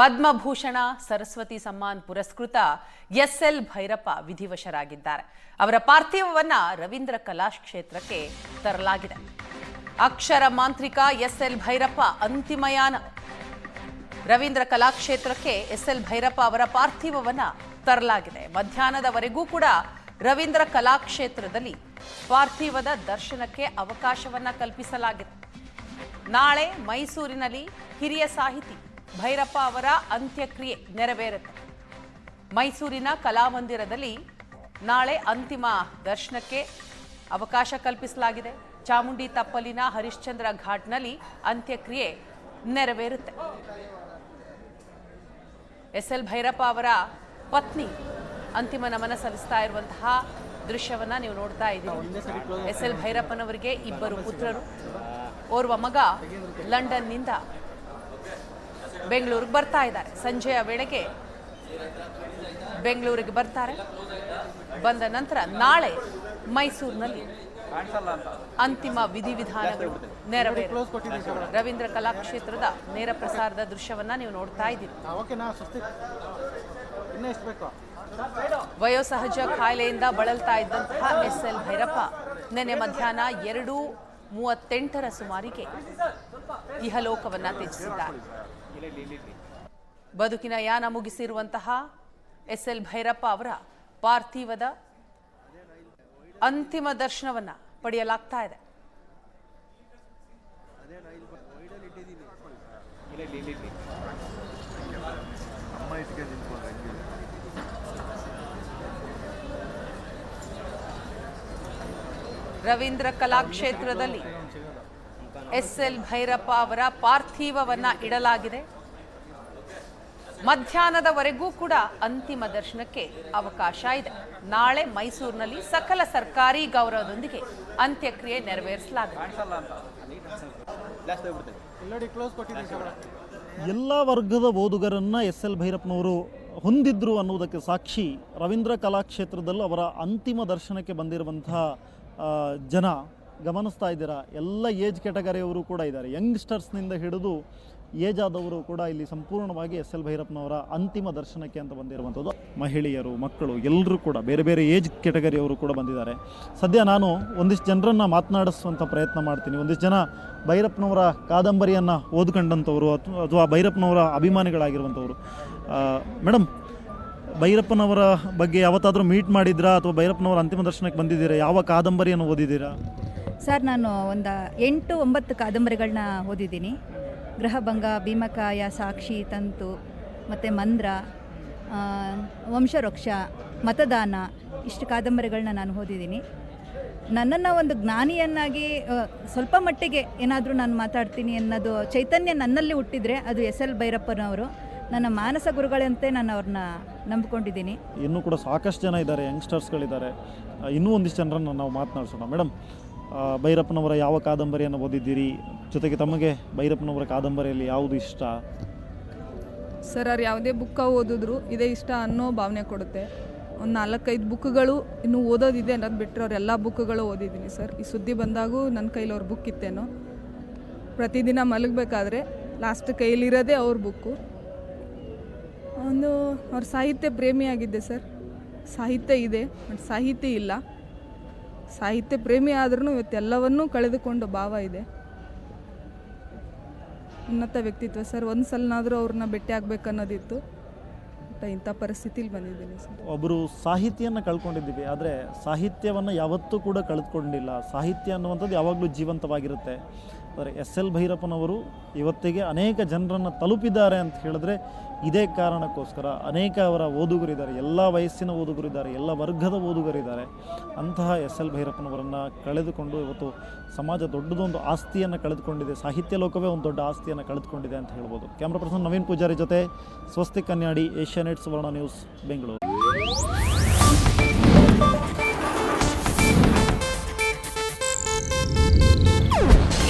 ಪದ್ಮಭೂಷಣ ಸರಸ್ವತಿ ಸಮ್ಮಾನ್ ಪುರಸ್ಕೃತ S L Bhyrappa ವಿಧಿವಶರಾಗಿದ್ದಾರೆ. ಅವರ ಪಾರ್ಥಿವವನ್ನ ರವೀಂದ್ರ ಕಲಾಕ್ಷೇತ್ರಕ್ಕೆ ತರಲಾಗಿದೆ. ಅಕ್ಷರ ಮಾಂತ್ರಿಕ ಎಸ್ ಎಲ್ ಭೈರಪ್ಪ ಅಂತಿಮಯಾನ ರವೀಂದ್ರ ಕಲಾಕ್ಷೇತ್ರಕ್ಕೆ ಎಸ್ ಎಲ್ ಭೈರಪ್ಪ ಅವರ ಪಾರ್ಥಿವವನ್ನ ತರಲಾಗಿದೆ. ಮಧ್ಯಾಹ್ನದವರೆಗೂ ಕೂಡ ರವೀಂದ್ರ ಕಲಾಕ್ಷೇತ್ರದಲ್ಲಿ ಪಾರ್ಥಿವದ ದರ್ಶನಕ್ಕೆ ಅವಕಾಶವನ್ನ ಕಲ್ಪಿಸಲಾಗಿದೆ. ನಾಳೆ ಮೈಸೂರಿನಲ್ಲಿ ಹಿರಿಯ ಸಾಹಿತಿ ಭೈರಪ್ಪ ಅವರ ಅಂತ್ಯಕ್ರಿಯೆ ನೆರವೇರುತ್ತೆ. ಮೈಸೂರಿನ ಕಲಾಮಂದಿರದಲ್ಲಿ ನಾಳೆ ಅಂತಿಮ ದರ್ಶನಕ್ಕೆ ಅವಕಾಶ ಕಲ್ಪಿಸಲಾಗಿದೆ. ಚಾಮುಂಡಿ ತಪ್ಪಲಿನ ಹರಿಶ್ಚಂದ್ರ ಘಾಟ್ನಲ್ಲಿ ಅಂತ್ಯಕ್ರಿಯೆ ನೆರವೇರುತ್ತೆ. ಎಸ್ ಎಲ್ ಭೈರಪ್ಪ ಅವರ ಪತ್ನಿ ಅಂತಿಮ ನಮನ ಸಲ್ಲಿಸ್ತಾ ಇರುವಂತಹ ದೃಶ್ಯವನ್ನ ನೀವು ನೋಡ್ತಾ ಇದ್ದೀರಿ. ಎಸ್ ಎಲ್ ಭೈರಪ್ಪನವರಿಗೆ ಇಬ್ಬರು ಪುತ್ರರು. ಓರ್ವ ಮಗ ಲಂಡನ್ನಿಂದ ಬೆಂಗಳೂರಿಗೆ ಬರ್ತಾ ಇದ್ದಾರೆ. ಸಂಜೆಯ ವೇಳೆಗೆ ಬೆಂಗಳೂರಿಗೆ ಬರ್ತಾರೆ. ಬಂದ ನಂತರ ನಾಳೆ ಮೈಸೂರಿನಲ್ಲಿ ಅಂತಿಮ ವಿಧಿವಿಧಾನಗಳು ನೆರವೇರು. ರವೀಂದ್ರ ಕಲಾಕ್ಷೇತ್ರದ ನೇರ ಪ್ರಸಾರದ ದೃಶ್ಯವನ್ನ ನೀವು ನೋಡ್ತಾ ಇದ್ದೀರಿ. ವಯೋಸಹಜ ಕಾಯಿಲೆಯಿಂದ ಬಳಲ್ತಾ ಇದ್ದಂತಹ ಎಸ್ ಎಲ್ ಭೈರಪ್ಪ ನಿನ್ನೆ ಮಧ್ಯಾಹ್ನ ಎರಡು ಮೂವತ್ತೆಂಟರ ಸುಮಾರಿಗೆ ಇಹಲೋಕವನ್ನ ತ್ಯಜಿಸಿದ್ದಾರೆ. ಬದುಕಿನ ಯಾನ ಮುಗಿಸಿರುವಂತಹ ಎಸ್ ಎಲ್ ಭೈರಪ್ಪ ಅವರ ಪಾರ್ಥಿವದ ಅಂತಿಮ ದರ್ಶನವನ್ನ ಪಡೆಯಲಾಗ್ತಾ ಇದೆ. ರವೀಂದ್ರ ಕಲಾಕ್ಷೇತ್ರದಲ್ಲಿ ಎಸ್ ಎಲ್ ಭೈರಪ್ಪ ಅವರ ಪಾರ್ಥಿವವನ್ನ ಇಡಲಾಗಿದೆ. ಮಧ್ಯಾಹ್ನದವರೆಗೂ ಕೂಡ ಅಂತಿಮ ದರ್ಶನಕ್ಕೆ ಅವಕಾಶ ಇದೆ. ನಾಳೆ ಮೈಸೂರಿನಲ್ಲಿ ಸಕಲ ಸರ್ಕಾರಿ ಗೌರವದೊಂದಿಗೆ ಅಂತ್ಯಕ್ರಿಯೆ ನೆರವೇರಿಸಲಾಗಿದೆ ಎಲ್ಲ ವರ್ಗದ ಓದುಗರನ್ನ ಎಸ್ ಎಲ್ ಭೈರಪ್ಪನವರು ಹೊಂದಿದ್ರು ಅನ್ನುವುದಕ್ಕೆ ಸಾಕ್ಷಿ ರವೀಂದ್ರ ಕಲಾಕ್ಷೇತ್ರದಲ್ಲೂ ಅವರ ಅಂತಿಮ ದರ್ಶನಕ್ಕೆ ಬಂದಿರುವಂತಹ ಜನ ಗಮನಿಸ್ತಾ ಇದ್ದೀರಾ? ಎಲ್ಲ ಏಜ್ ಕ್ಯಾಟಗರಿಯವರು ಕೂಡ ಇದ್ದಾರೆ. ಯಂಗ್ಸ್ಟರ್ಸ್ನಿಂದ ಹಿಡಿದು ಏಜ್ ಆದವರು ಕೂಡ ಇಲ್ಲಿ ಸಂಪೂರ್ಣವಾಗಿ ಎಸ್ ಎಲ್ ಭೈರಪ್ಪನವರ ಅಂತಿಮ ದರ್ಶನಕ್ಕೆ ಅಂತ ಬಂದಿರುವಂಥದ್ದು ಮಹಿಳೆಯರು, ಮಕ್ಕಳು ಎಲ್ಲರೂ ಕೂಡ, ಬೇರೆ ಬೇರೆ ಏಜ್ ಕ್ಯಾಟಗರಿಯವರು ಕೂಡ ಬಂದಿದ್ದಾರೆ. ಸದ್ಯ ನಾನು ಒಂದಿಷ್ಟು ಜನರನ್ನು ಮಾತನಾಡಿಸುವಂಥ ಪ್ರಯತ್ನ ಮಾಡ್ತೀನಿ. ಒಂದಿಷ್ಟು ಜನ ಭೈರಪ್ಪನವರ ಕಾದಂಬರಿಯನ್ನು ಓದ್ಕೊಂಡಂಥವ್ರು ಅಥ್ವಾ, ಅಥವಾ ಭೈರಪ್ಪನವರ ಅಭಿಮಾನಿಗಳಾಗಿರುವಂಥವ್ರು. ಮೇಡಮ್ ಭೈರಪ್ಪನವರ ಬಗ್ಗೆ ಯಾವತ್ತಾದರೂ ಮೀಟ್ ಮಾಡಿದ್ರಾ? ಅಥವಾ ಭೈರಪ್ಪನವರ ಅಂತಿಮ ದರ್ಶನಕ್ಕೆ ಬಂದಿದ್ದೀರಾ? ಯಾವ ಕಾದಂಬರಿಯನ್ನು ಓದಿದ್ದೀರಾ? ಸರ್, ನಾನು ಒಂದು ಎಂಟು ಒಂಬತ್ತು ಕಾದಂಬರಿಗಳನ್ನ ಓದಿದ್ದೀನಿ. ಗೃಹಭಂಗ ಭೀಮಕಾಯ, ಸಾಕ್ಷಿ, ತಂತು, ಮತ್ತು ಮಂದ್ರ ವಂಶವೃಕ್ಷ, ಮತದಾನ, ಇಷ್ಟು ಕಾದಂಬರಿಗಳನ್ನ ನಾನು ಓದಿದ್ದೀನಿ. ನನ್ನನ್ನು ಒಂದು ಜ್ಞಾನಿಯನ್ನಾಗಿ ಸ್ವಲ್ಪ ಮಟ್ಟಿಗೆ ಏನಾದರೂ ನಾನು ಮಾತಾಡ್ತೀನಿ ಅನ್ನೋದು ಚೈತನ್ಯ ನನ್ನಲ್ಲಿ ಹುಟ್ಟಿದರೆ ಅದು ಎಸ್ ಎಲ್ ಭೈರಪ್ಪನವರು. ನನ್ನ ಮಾನಸ ಗುರುಗಳಂತೆ ನಾನು ಅವ್ರನ್ನ ನಂಬಿಕೊಂಡಿದ್ದೀನಿ. ಇನ್ನೂ ಕೂಡ ಸಾಕಷ್ಟು ಜನ ಇದ್ದಾರೆ, ಯಂಗ್ಸ್ಟರ್ಸ್ಗಳಿದ್ದಾರೆ. ಇನ್ನೂ ಒಂದಿಷ್ಟು ಜನರನ್ನು ನಾವು ಮಾತನಾಡಿಸೋಣ. ಮೇಡಮ್ ಭೈರಪ್ಪನವರ ಯಾವ ಕಾದಂಬರಿಯನ್ನು ಓದಿದ್ದೀರಿ? ಜೊತೆಗೆ ತಮಗೆ ಭೈರಪ್ಪನವರ ಕಾದಂಬರಿಯಲ್ಲಿ ಯಾವುದು ಇಷ್ಟ? ಸರ್, ಅವ್ರು ಯಾವುದೇ ಬುಕ್ಕ ಓದಿದ್ರು ಇದೇ ಇಷ್ಟ ಅನ್ನೋ ಭಾವನೆ ಕೊಡುತ್ತೆ. ಒಂದು ನಾಲ್ಕೈದು ಬುಕ್ಗಳು ಇನ್ನೂ ಓದೋದಿದೆ ಅನ್ನೋದು ಬಿಟ್ಟರೆ ಅವರೆಲ್ಲ ಬುಕ್ಗಳು ಓದಿದ್ದೀನಿ ಸರ್. ಈ ಸುದ್ದಿ ಬಂದಾಗೂ ನನ್ನ ಕೈಲಿ ಅವ್ರ ಬುಕ್ ಇತ್ತೇನೋ. ಪ್ರತಿದಿನ ಮಲಗಬೇಕಾದ್ರೆ ಲಾಸ್ಟ್ ಕೈಲಿರೋದೇ ಅವ್ರ ಬುಕ್ಕು ಒಂದು ಅವ್ರ ಸಾಹಿತ್ಯ ಪ್ರೇಮಿಯಾಗಿದ್ದೆ ಸರ್. ಸಾಹಿತ್ಯ ಇದೆ ಬಟ್ ಸಾಹಿತ್ಯ ಇಲ್ಲ. ಸಾಹಿತ್ಯ ಪ್ರೇಮಿ ಆದ್ರೂ ಇವತ್ತೆಲ್ಲವನ್ನೂ ಕಳೆದುಕೊಂಡು ಭಾವ ಇದೆ. ಉನ್ನತ ವ್ಯಕ್ತಿತ್ವ, ಸರ್, ಒಂದು ಸಲನಾದರೂ ಅವ್ರನ್ನ ಭೇಟಿ ಆಗ್ಬೇಕು ಅನ್ನೋದಿತ್ತು ಬಟ್ ಇಂಥ ಪರಿಸ್ಥಿತಿಲಿ ಬಂದಿದ್ದೀನಿ ಸರ್. ಒಬ್ಬರು ಸಾಹಿತ್ಯವನ್ನು ಕಳ್ಕೊಂಡಿದ್ದೀವಿ, ಆದರೆ ಸಾಹಿತ್ಯವನ್ನು ಯಾವತ್ತೂ ಕೂಡ ಕಳೆದುಕೊಂಡಿಲ್ಲ. ಸಾಹಿತ್ಯ ಅನ್ನುವಂಥದ್ದು ಯಾವಾಗಲೂ ಜೀವಂತವಾಗಿರುತ್ತೆ. ಆದರೆ ಎಸ್ ಎಲ್ ಭೈರಪ್ಪನವರು ಇವತ್ತಿಗೆ ಅನೇಕ ಜನರನ್ನು ತಲುಪಿದ್ದಾರೆ ಅಂತ ಹೇಳಿದ್ರೆ ಇದೇ ಕಾರಣಕ್ಕೋಸ್ಕರ ಅನೇಕ ಅವರ ಓದುಗರಿದ್ದಾರೆ, ಎಲ್ಲ ವಯಸ್ಸಿನ ಓದುಗರಿದ್ದಾರೆ, ಎಲ್ಲ ವರ್ಗದ ಓದುಗರಿದ್ದಾರೆ. ಅಂತಹ ಎಸ್ ಎಲ್ ಭೈರಪ್ಪನವರನ್ನು ಕಳೆದುಕೊಂಡು ಇವತ್ತು ಸಮಾಜ ದೊಡ್ಡದೊಂದು ಆಸ್ತಿಯನ್ನು ಕಳೆದುಕೊಂಡಿದೆ, ಸಾಹಿತ್ಯ ಲೋಕವೇ ಒಂದು ದೊಡ್ಡ ಆಸ್ತಿಯನ್ನು ಕಳೆದುಕೊಂಡಿದೆ ಅಂತ ಹೇಳ್ಬೋದು. ಕ್ಯಾಮ್ರಾ ಪರ್ಸನ್ ನವೀನ್ ಪೂಜಾರಿ ಜೊತೆ ಸ್ವಸ್ತಿ ಕನ್ಯಾಡಿ ಏಷ್ಯಾನೆಟ್ ಸುವರ್ಣ ನ್ಯೂಸ್, ಬೆಂಗಳೂರು.